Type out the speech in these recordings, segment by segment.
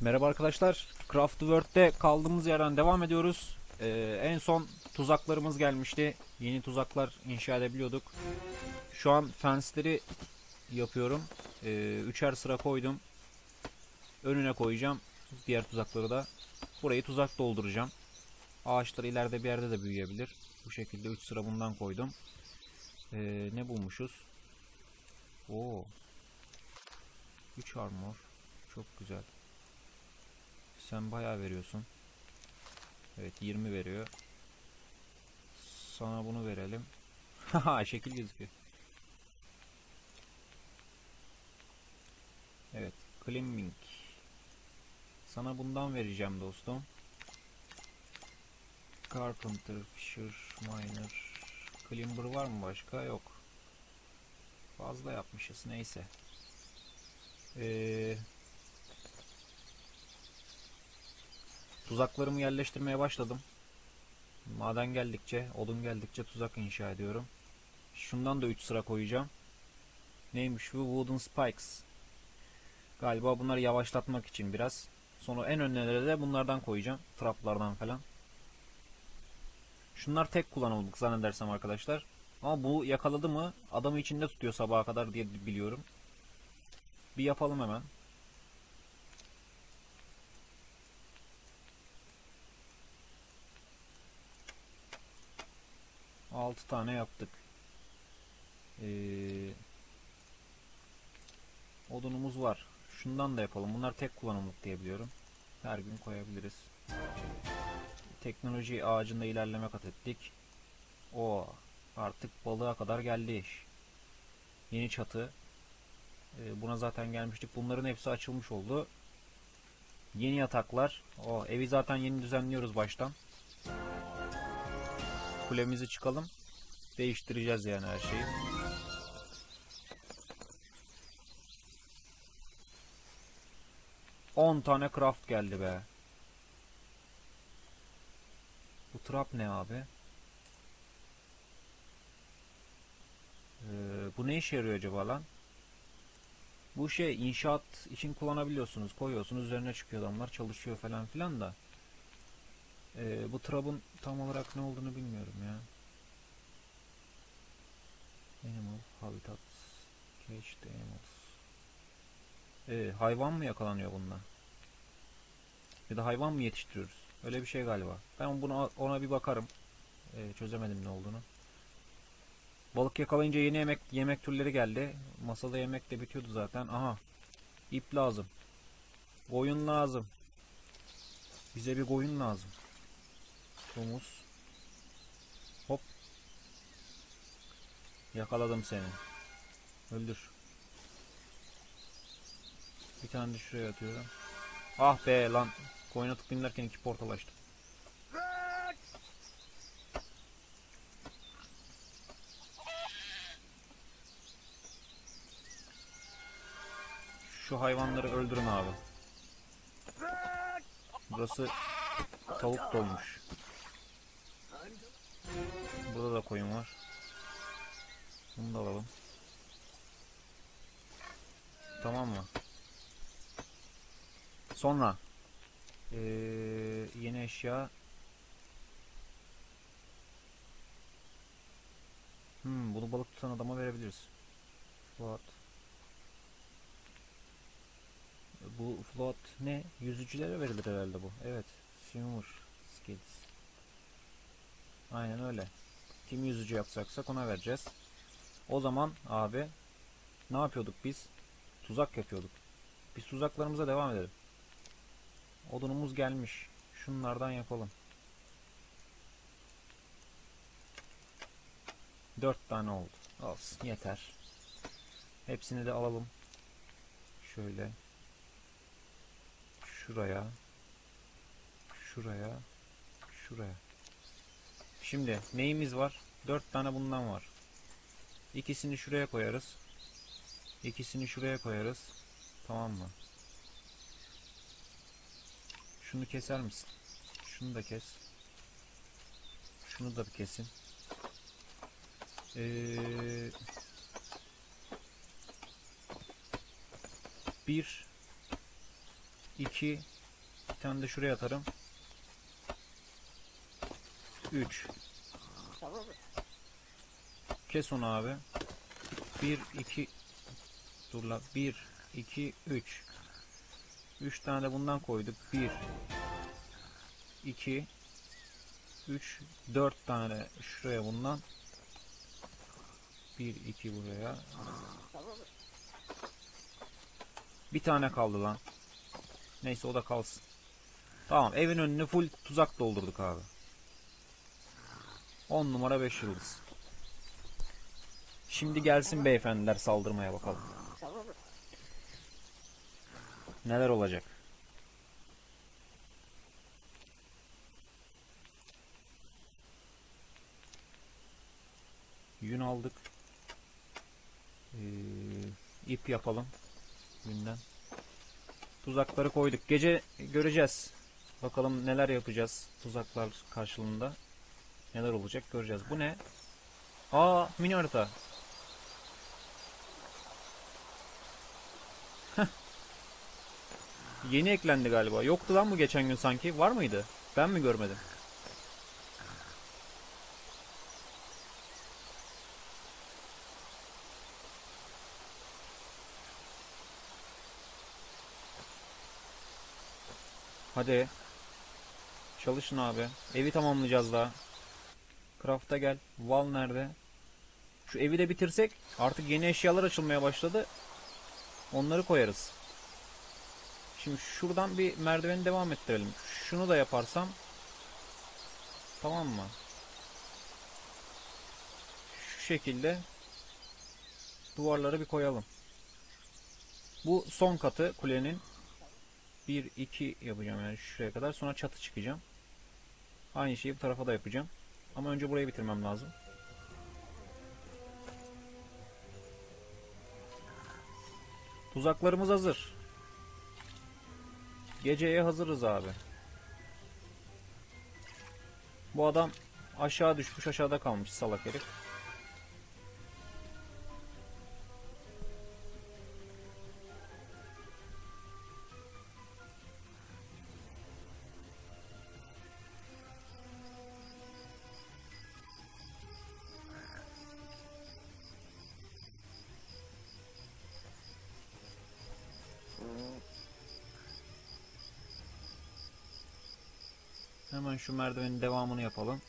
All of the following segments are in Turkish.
Merhaba arkadaşlar. Craft World'de kaldığımız yerden devam ediyoruz. Ee, en son tuzaklarımız gelmişti. Yeni tuzaklar inşa edebiliyorduk. Şu an fence'leri yapıyorum. Ee, üçer sıra koydum. Önüne koyacağım. Diğer tuzakları da. Burayı tuzak dolduracağım. Ağaçlar ileride bir yerde de büyüyebilir. Bu şekilde 3 sıra bundan koydum. Ee, ne bulmuşuz? Oo. 3 armor. Çok güzel. Sen bayağı veriyorsun. Evet 20 veriyor. Sana bunu verelim. Haha şekil gözüküyor. Evet climbing. Sana bundan vereceğim dostum. Carpenter, Fisher, Miner. Climber var mı başka? Yok. Fazla yapmışız neyse. Eee Tuzaklarımı yerleştirmeye başladım. Maden geldikçe, odun geldikçe tuzak inşa ediyorum. Şundan da 3 sıra koyacağım. Neymiş bu? Wooden Spikes. Galiba bunları yavaşlatmak için biraz. Sonra en önlere de bunlardan koyacağım. Traplardan falan. Şunlar tek kullanımlık zannedersem arkadaşlar. Ama bu yakaladı mı adamı içinde tutuyor sabaha kadar diye biliyorum. Bir yapalım hemen. 6 tane yaptık. Ee, odunumuz var. Şundan da yapalım. Bunlar tek kullanımlık diye biliyorum. Her gün koyabiliriz. Teknoloji ağacında ilerleme kat ettik. O artık balığa kadar geldi iş. Yeni çatı. Ee, buna zaten gelmiştik. Bunların hepsi açılmış oldu. Yeni yataklar. O evi zaten yeni düzenliyoruz baştan kulemizi çıkalım. Değiştireceğiz yani her şeyi. On tane craft geldi be. Bu trap ne abi? Ee, bu ne işe yarıyor acaba lan? Bu şey inşaat için kullanabiliyorsunuz. Koyuyorsunuz üzerine çıkıyor adamlar çalışıyor falan filan da. Ee, bu trap'ın tam olarak ne olduğunu bilmiyorum ya. Animal habitat caged animals. Ee, hayvan mı yakalanıyor bununla? Ya da hayvan mı yetiştiriyoruz? Öyle bir şey galiba. Ben buna ona bir bakarım. Ee, çözemedim ne olduğunu. Balık yakalayınca yeni yemek yemek türleri geldi. Masada yemek de bitiyordu zaten. Aha. İp lazım. Koyun lazım. Bize bir koyun lazım. Domuz. Hop. Yakaladım seni. Öldür. Bir tane de şuraya atıyorum. Ah be lan. Koyuna tıklayayım iki portal açtım. Şu hayvanları öldürün abi. Burası tavuk dolmuş. Burada da koyun var. Bunu da alalım. Tamam mı? Sonra ee, yeni eşya Hmm, bunu balık tutan adama verebiliriz. Float. Bu float ne? Yüzücülere verilir herhalde bu. Evet. Swimmer skills. Aynen öyle. Kim yüzücü yapacaksak ona vereceğiz. O zaman abi ne yapıyorduk biz? Tuzak yapıyorduk. Biz tuzaklarımıza devam edelim. Odunumuz gelmiş. Şunlardan yapalım. Dört tane oldu. Olsun yeter. Hepsini de alalım. Şöyle. Şuraya. Şuraya. Şuraya. Şimdi neyimiz var? Dört tane bundan var. İkisini şuraya koyarız. İkisini şuraya koyarız. Tamam mı? Şunu keser misin? Şunu da kes. Şunu da bir kesin. Ee, bir, iki, bir tane de şuraya atarım. Üç. Kes onu abi. Bir, iki, dur la. Bir, iki, üç. Üç tane de bundan koyduk. Bir, iki, üç, dört tane de şuraya bundan. Bir, iki buraya. Bir tane kaldı lan. Neyse o da kalsın. Tamam evin önünü full tuzak doldurduk abi. 10 numara 5 yıldız. Şimdi gelsin beyefendiler saldırmaya bakalım. Neler olacak? Yün aldık. Ee, ip yapalım. Yünden. Tuzakları koyduk. Gece göreceğiz. Bakalım neler yapacağız tuzaklar karşılığında. Neler olacak göreceğiz. Bu ne? Aa mini harita. Yeni eklendi galiba. Yoktu lan bu geçen gün sanki. Var mıydı? Ben mi görmedim? Hadi. Çalışın abi. Evi tamamlayacağız daha. Craft'a gel. Val nerede? Şu evi de bitirsek artık yeni eşyalar açılmaya başladı. Onları koyarız. Şimdi şuradan bir merdiveni devam ettirelim. Şunu da yaparsam tamam mı? Şu şekilde duvarları bir koyalım. Bu son katı kulenin 1 2 yapacağım yani şuraya kadar sonra çatı çıkacağım. Aynı şeyi bu tarafa da yapacağım. Ama önce burayı bitirmem lazım. Tuzaklarımız hazır. Geceye hazırız abi. Bu adam aşağı düşmüş aşağıda kalmış salak herif. Hemen şu merdivenin devamını yapalım.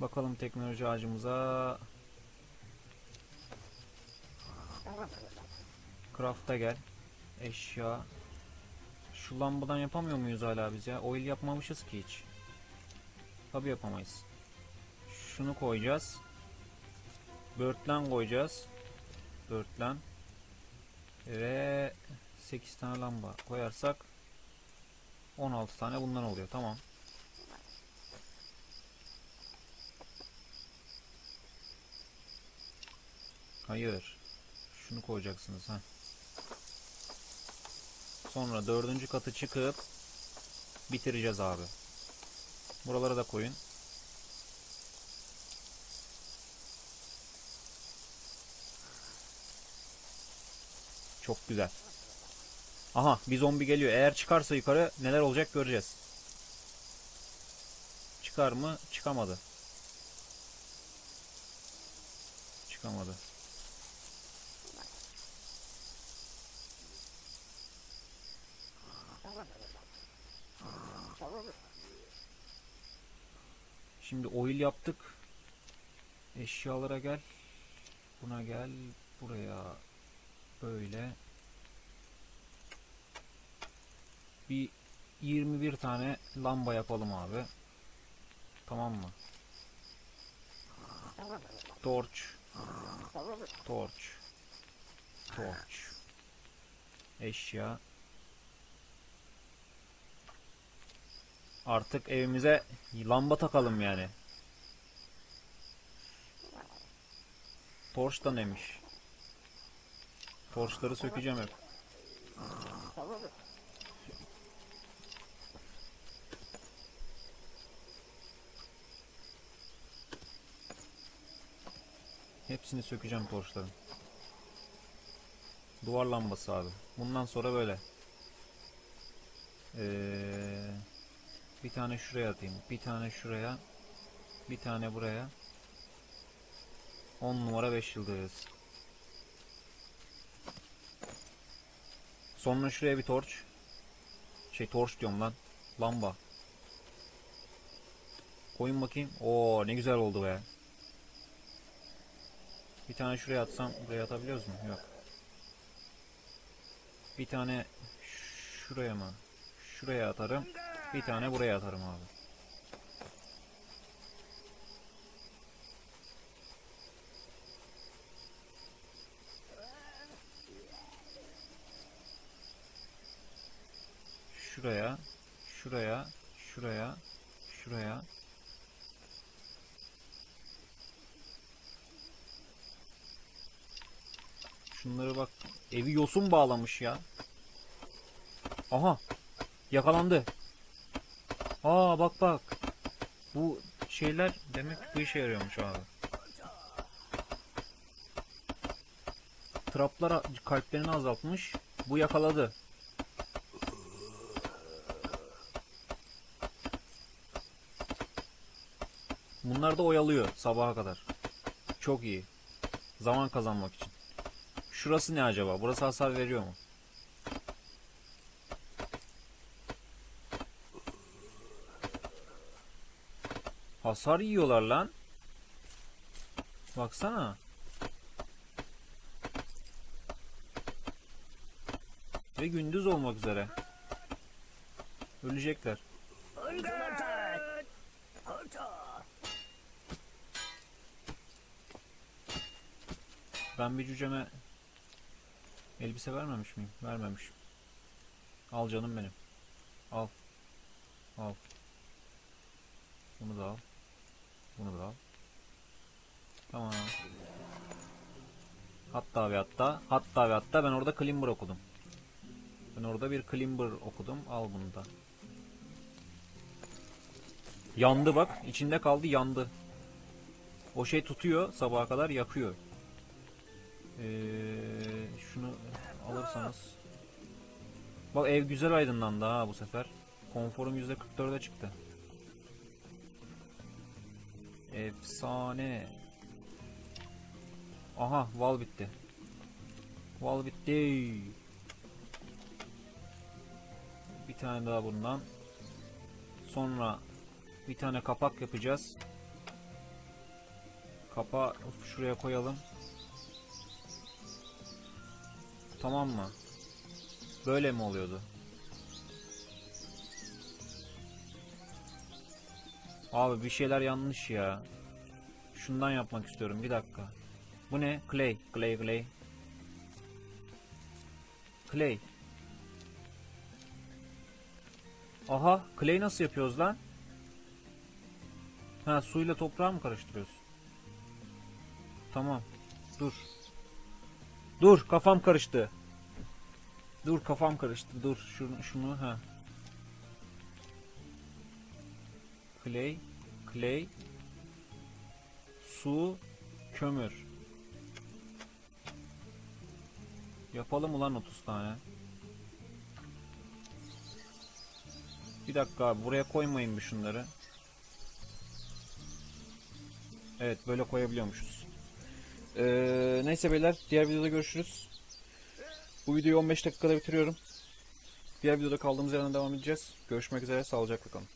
Bakalım teknoloji ağacımıza. Craft'a gel. Eşya. Şu lambadan yapamıyor muyuz hala biz ya? Oil yapmamışız ki hiç. Tabi yapamayız. Şunu koyacağız. Börtlen koyacağız. Börtlen. Ve 8 tane lamba koyarsak 16 tane bundan oluyor. Tamam. Hayır. Şunu koyacaksınız ha. Sonra dördüncü katı çıkıp bitireceğiz abi. Buralara da koyun. Çok güzel. Aha bir zombi geliyor. Eğer çıkarsa yukarı neler olacak göreceğiz. Çıkar mı? Çıkamadı. Çıkamadı. Şimdi oil yaptık. Eşyalara gel. Buna gel. Buraya böyle bir 21 tane lamba yapalım abi. Tamam mı? Torch. Torch. Torch. Eşya. Artık evimize lamba takalım yani. Torç da neymiş? Torçları sökeceğim hep. Hepsini sökeceğim torçların. Duvar lambası abi. Bundan sonra böyle. Ee, bir tane şuraya atayım. Bir tane şuraya. Bir tane buraya. 10 numara 5 yıldız. Sonra şuraya bir torç. Şey torç diyorum lan. Lamba. Koyun bakayım. Oo ne güzel oldu be. Bir tane şuraya atsam buraya atabiliyoruz mu? Yok. Bir tane şuraya mı? Şuraya atarım. Bir tane buraya atarım abi. Şuraya, şuraya, şuraya, şuraya. Şunları bak. Evi yosun bağlamış ya. Aha. Yakalandı. Aa bak bak. Bu şeyler demek bu işe yarıyormuş abi. Traplar kalplerini azaltmış. Bu yakaladı. Bunlar da oyalıyor sabaha kadar. Çok iyi. Zaman kazanmak için. Şurası ne acaba? Burası hasar veriyor mu? Hasar yiyorlar lan. Baksana. Ve gündüz olmak üzere. Ölecekler. Ben bir cüceme elbise vermemiş miyim? Vermemişim. Al canım benim. Al. Al. Bunu da al. Bunu da al. Tamam. Hatta ve hatta, hatta ve hatta ben orada Climber okudum. Ben orada bir Climber okudum. Al bunu da. Yandı bak. içinde kaldı yandı. O şey tutuyor sabaha kadar yakıyor. Ee, şunu alırsanız. Bak ev güzel aydınlandı ha bu sefer. Konforum %44'e çıktı. Efsane. Aha val bitti. Val bitti. Bir tane daha bundan. Sonra bir tane kapak yapacağız. Kapağı şuraya koyalım. Tamam mı? Böyle mi oluyordu? Abi bir şeyler yanlış ya. Şundan yapmak istiyorum. Bir dakika. Bu ne? Clay. Clay, clay. Clay. Aha. Clay nasıl yapıyoruz lan? Ha suyla toprağı mı karıştırıyoruz? Tamam. Dur. Dur kafam karıştı. Dur kafam karıştı. Dur şunu şunu ha. Clay, clay, su, kömür. Yapalım ulan 30 tane. Bir dakika abi buraya koymayın bir şunları. Evet böyle koyabiliyormuşuz. Ee, neyse beyler diğer videoda görüşürüz. Bu videoyu 15 dakikada bitiriyorum. Diğer videoda kaldığımız yerden devam edeceğiz. Görüşmek üzere sağlıcakla kalın.